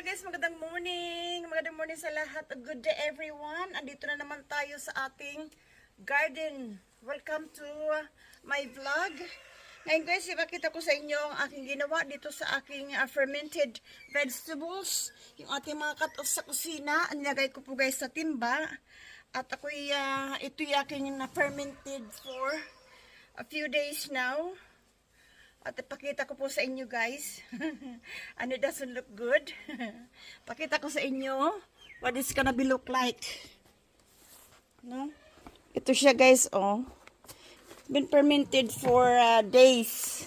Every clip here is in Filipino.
Hello guys, magandang morning. Magandang morning sa lahat. A good day everyone. Andito na naman tayo sa ating garden. Welcome to my vlog. Ngayon guys, ipakita ko sa inyo ang aking ginawa dito sa aking uh, fermented vegetables. Yung ating mga cut-off sa kusina. Nilagay ko po guys sa timba. At ako'y, uh, ito yung aking na fermented for a few days now. At ipakita ko po sa inyo guys. it doesn't look good. Pakita ko sa inyo what it's gonna be look like. No? Ito siya guys, oh. Been fermented for uh, days.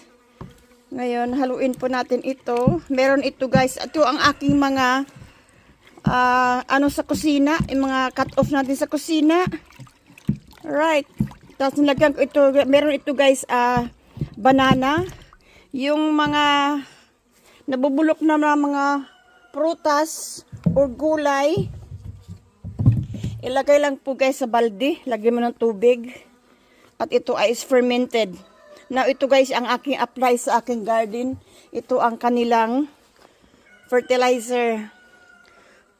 Ngayon, haluin po natin ito. Meron ito guys. Ito ang aking mga ah, ano sa kusina. Yung mga cut off natin sa kusina. Right. Tapos nilagyan ko ito. Meron ito guys, ah, banana. Yung mga nabubulok na mga, prutas or gulay. Ilagay lang po guys sa balde. Lagyan mo ng tubig. At ito ay is fermented. Now ito guys ang aking apply sa aking garden. Ito ang kanilang fertilizer.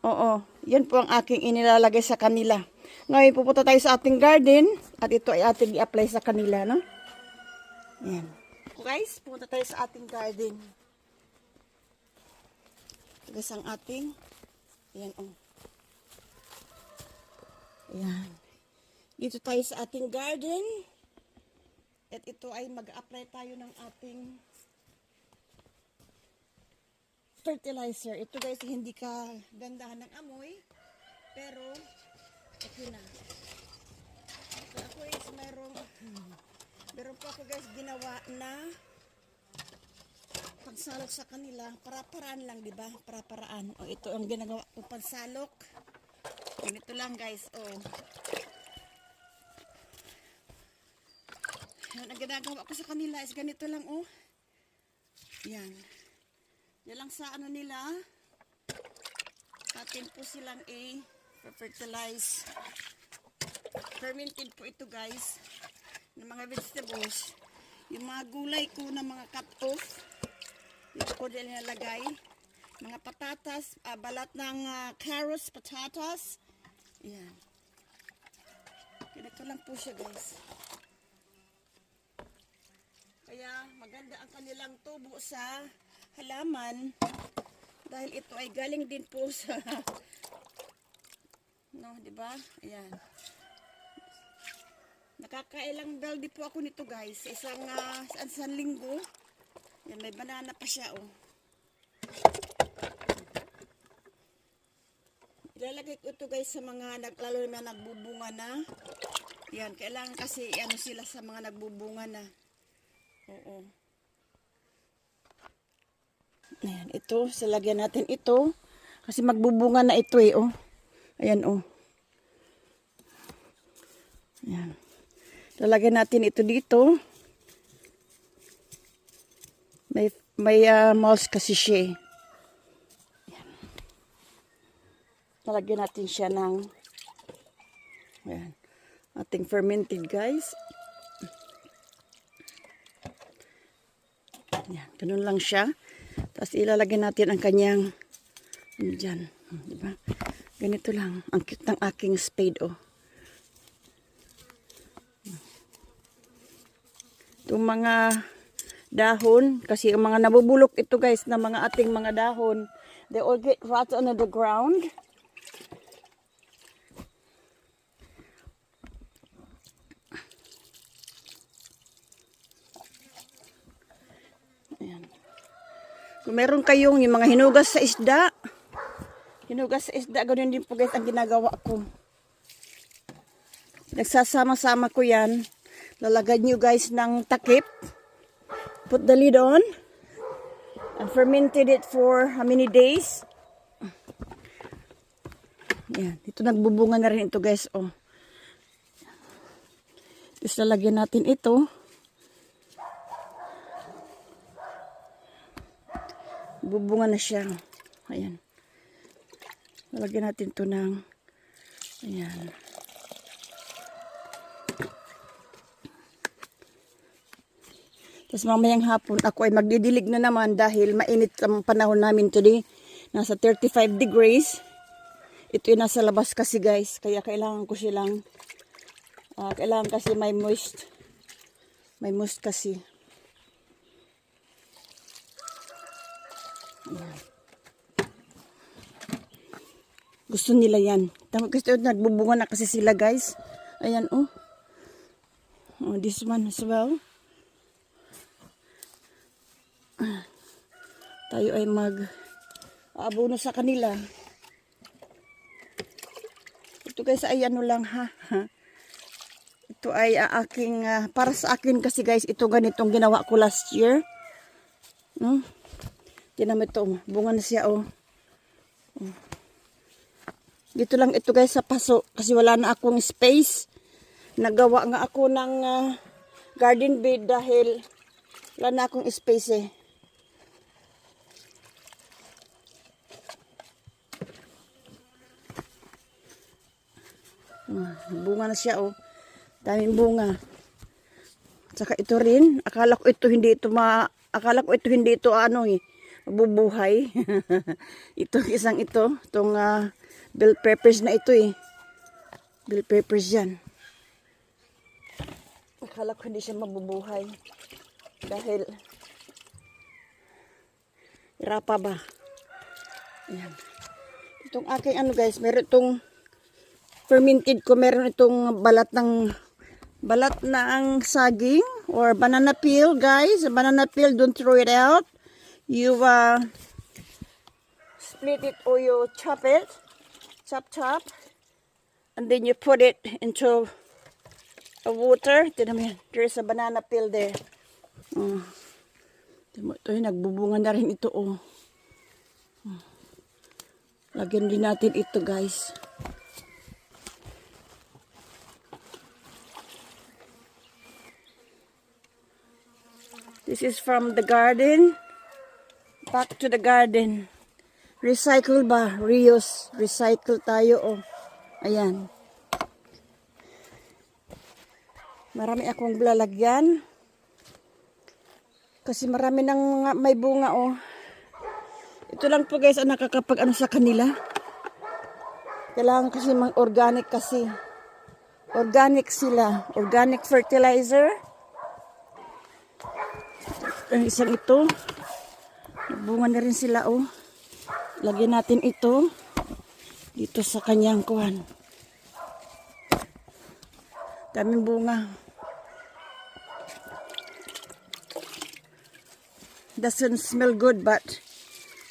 Oo. Yan po ang aking inilalagay sa kanila. Ngayon pupunta tayo sa ating garden. At ito ay ating i-apply sa kanila. No? Yan. Guys, pupunta tayo sa ating garden. Guys ang ating. Yan oh. Yan. Dito tayo sa ating garden. At ito ay mag-apply tayo ng ating fertilizer. Ito guys, hindi ka gandahan ng amoy. Pero, okay na. So, ako is mayroong, po ako guys ginawa na pagsalok sa kanila. Para-paraan lang, di ba? Para-paraan. O, ito ang ginagawa ko pagsalok. Ganito lang guys, oh. Yan, ang ginagawa ko sa kanila is ganito lang, oh. Yan. Yan lang sa ano nila. Atin po silang i-fertilize. Fermented po ito, guys. Ng mga vegetables. Yung mga gulay ko na mga cut-off. Dito ko din nalagay. Mga patatas, ah, balat ng ah, carrots, patatas. Yan. Ganito lang po siya, guys. Kaya maganda ang kanilang tubo sa halaman dahil ito ay galing din po sa no, 'di ba? Ayan. Nakakailang balde po ako nito, guys. Sa Isang uh, isang linggo. Yan may banana pa siya, oh. Ilalagay ko ito guys sa mga nag, lalo na nagbubunga na. Yan, kailangan kasi ano sila sa mga nagbubunga na. Oo. Ayan, ito, salagyan natin ito. Kasi magbubunga na ito eh, oh. Ayan, oh. Ayan. Lalagyan natin ito dito. May, may ah, mouse kasi siya eh. Ayan. Lalagyan natin siya ng ayan, ating fermented guys. Yan, ganun lang siya. Tapos ilalagay natin ang kanyang ano dyan. Diba? Ganito lang. Ang cute ng aking spade, oh. Itong mga dahon, kasi ang mga nabubulok ito guys, na mga ating mga dahon, they all get rot under the ground. Ayan. Kung meron kayong yung mga hinugas sa isda, hinugas sa isda, ganun din po guys ang ginagawa ko. Nagsasama-sama ko yan. Lalagyan nyo guys ng takip. Put the lid on. And fermented it for how many days? Yan. Ito nagbubunga na rin ito guys. Oh. Tapos lalagyan natin ito. Bubunga na siya. Ayan. Lalagyan natin ito ng ayan. Tapos mamayang hapon ako ay magdidilig na naman dahil mainit ang panahon namin today. nasa 35 degrees. Ito yung nasa labas kasi guys, kaya kailangan ko silang, ah, kailangan kasi may moist. May moist kasi. Gusto nila yan. Tama kasi nagbubunga na kasi sila guys. Ayan oh. Oh, this one as well. Tayo ay mag aabono sa kanila. Ito guys ay ano lang ha. Ito ay ah, aking ah, para sa akin kasi guys ito ganitong ginawa ko last year. No? Tinan mo ito, oh. bunga na siya oh. Oh. Dito lang ito guys sa paso kasi wala na akong space. Nagawa nga ako ng ah, garden bed dahil wala na akong space eh. Bunga na siya oh. Daming bunga. Saka ito rin, akala ko ito hindi ito ma akala ko ito hindi ito ano eh mabubuhay. ito isang ito, itong ah, bell peppers na ito eh. Bell peppers yan. Akala ko hindi siya mabubuhay. Dahil irapa ba? Yan. Itong aking ano guys, meron itong fermented ko, meron itong balat ng balat na ang saging or banana peel guys. Banana peel, don't throw it out. You uh, split it or you chop it. Chop chop. And then you put it into a water. Tignan mo yan. A banana peel there. Oh. Ito nagbubunga na rin ito. Oh. Oh. Lagyan din natin ito guys. This is from the garden. Back to the garden. Recycle ba? Reuse. Recycle tayo oh. Ayan. Marami akong lalagyan. Kasi marami nang nga- may bunga oh. Ito lang po guys ang nakakapag ano sa kanila. Kailangan kasi mang organic kasi. Organic sila. Organic fertilizer. Ang isang ito. Bunga na rin sila oh. Lagyan natin ito dito sa kanyang kuhan. Daming bunga. Doesn't smell good but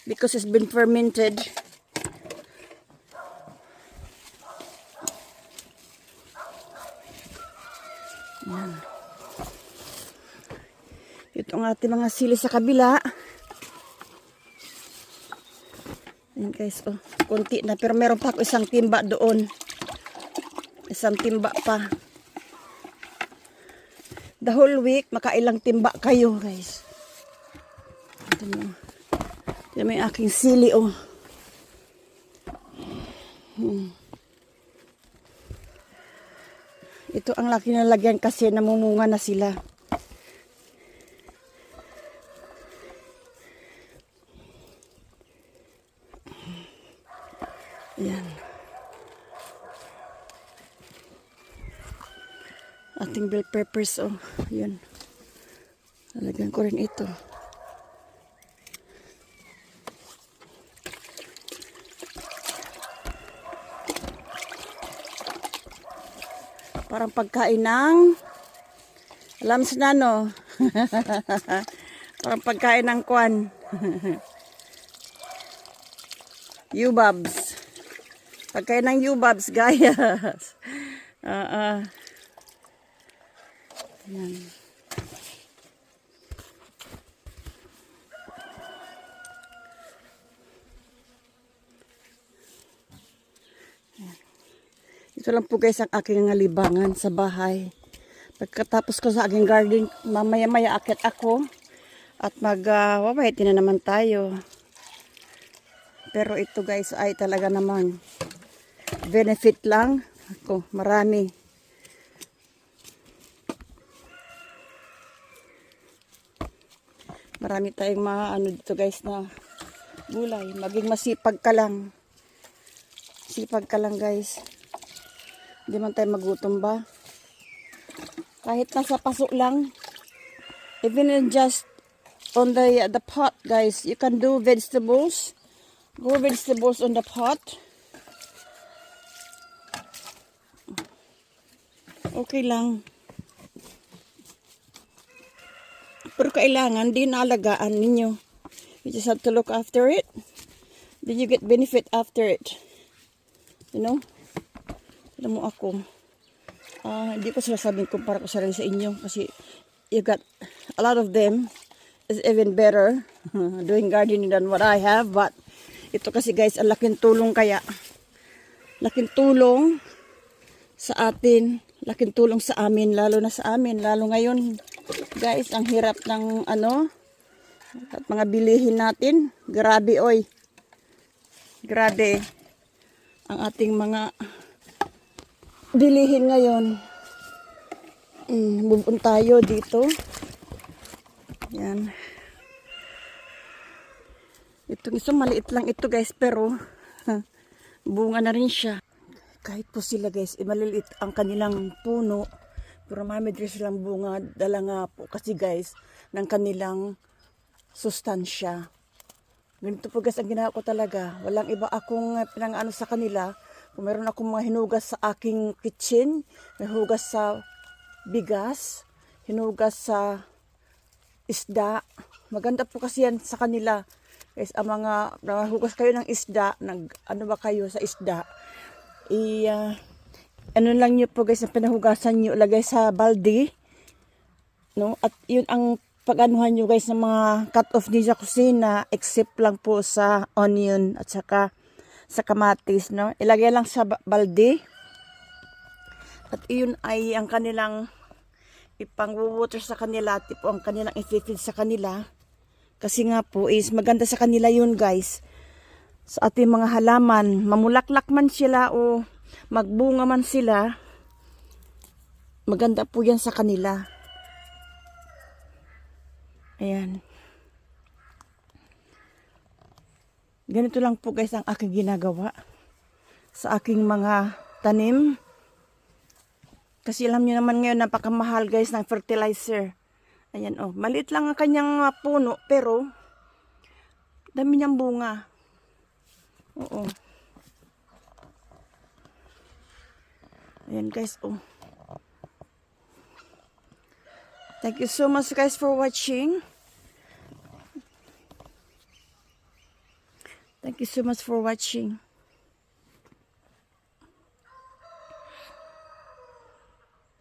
because it's been fermented. Yan. Ito ang ating mga sili sa kabila. Ayan guys, oh, konti na. Pero meron pa ako isang timba doon. Isang timba pa. The whole week, makailang timba kayo guys. Ito mo. Ito mo aking sili, oh. Hmm. Ito ang laki na lagyan kasi namumunga na sila. Bell peppers, oh. Yun. Lalagyan ko rin ito. Parang pagkain ng alam si Nano. Parang pagkain ng kwan. Yubabs. Pagkain ng Yubabs, guys. Ah, ah. Yan. Ito lang po guys ang aking nga libangan sa bahay. Pagkatapos ko sa aking garden, mamaya-maya akit ako. At mag-wawait na naman tayo. Pero ito guys ay talaga naman benefit lang. Ako, marami. Marami tayong mga ano dito guys na gulay. Maging masipag ka lang. Sipag ka lang guys. Hindi man tayo magutom ba? Kahit nasa paso lang. Even in just on the the pot guys, you can do vegetables. Grow vegetables on the pot. Okay lang. Pero kailangan din alagaan ninyo. You just have to look after it. Then you get benefit after it. You know? Alam mo ako, ah hindi ko sinasabing kumpara ko sarili sa inyo kasi you got a lot of them is even better doing gardening than what I have. But ito kasi guys, ang laking tulong kaya. Laking tulong sa atin, laking tulong sa amin, lalo na sa amin, lalo ngayon, guys, ang hirap ng ano, at mga bilihin natin, grabe oy, grabe, ang ating mga bilihin ngayon, mm, move tayo dito, yan, itong isang maliit lang ito guys, pero, bunga na rin siya, kahit po sila guys, eh, maliliit ang kanilang puno, pero marami din silang bunga, dala nga po kasi guys, ng kanilang sustansya. Ganito po guys ang ginawa ko talaga. Walang iba akong eh, pinangano sa kanila. Kung meron akong mga hinugas sa aking kitchen, may hugas sa bigas, hinugas sa isda. Maganda po kasi yan sa kanila. Guys, ang mga hugas kayo ng isda, nag, ano ba kayo sa isda, i ah, ano lang niyo po guys ang pinahugasan niyo lagay sa balde. No? At yun ang pag-anuhan niyo guys ng mga cut off niyo sa kusina except lang po sa onion at saka sa kamatis no? Ilagay lang sa ba- balde. At iyon ay ang kanilang ipang-water sa kanila tipo ang kanilang i-feed sa kanila. Kasi nga po is maganda sa kanila yun guys. Sa ating mga halaman, mamulaklak man sila o magbunga man sila, maganda po yan sa kanila. Ayan. Ganito lang po guys ang aking ginagawa sa aking mga tanim. Kasi alam niyo naman ngayon napakamahal guys ng fertilizer. Ayan oh, maliit lang ang kanyang puno pero dami niyang bunga. Oo. Ayan guys, oh. Thank you so much guys for watching. Thank you so much for watching.